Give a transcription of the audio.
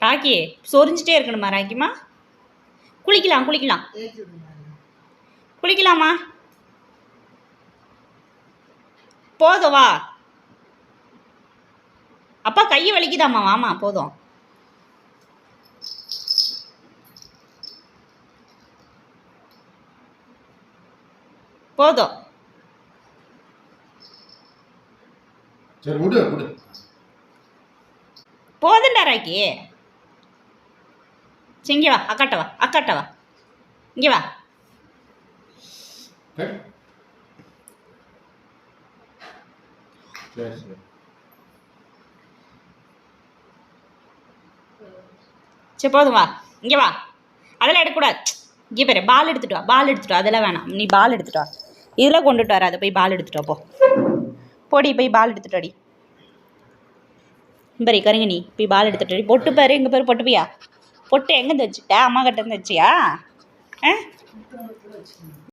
ராக்கி சொரிஞ்சிட்டே இருக்கணுமா ராக்கிமா? குளிக்கலாம் குளிக்கலாம். குளிக்கலாமா? போதும் வா. அப்பா கையை வலிக்குதாம்மா? வாமா போதும். போதும். சரி விடு விடு. போதும்டா ராக்கி. சரி, இங்கே வா அக்காட்ட வா அக்காட்ட வா. இங்கே வா. கட் சரி சரி. சரி போதும் வா. இங்கே வா. அதெல்லாம் எடுக்கக்கூடாது. இங்கே பாரு பால் எடுத்துட்டு வா பால் எடுத்துட்டு வா. அதெல்லாம் வேணாம். நீ பால் எடுத்துட்டு வா. இதெல்லாம் கொண்டுட்டு வராத போய் பால் எடுத்துட்டு வா போ. போடி போய் பால் எடுத்துட்டு அடி பரி கருங்க நீ. போய் பால் எடுத்துட்டு அடி பொட்டு பாரு எங்கள் பேர் பொட்டு பையா? பொட்டு எங்கே வச்சுட்ட? அம்மா கிட்ட தச்சியா வச்சியா? ஆ?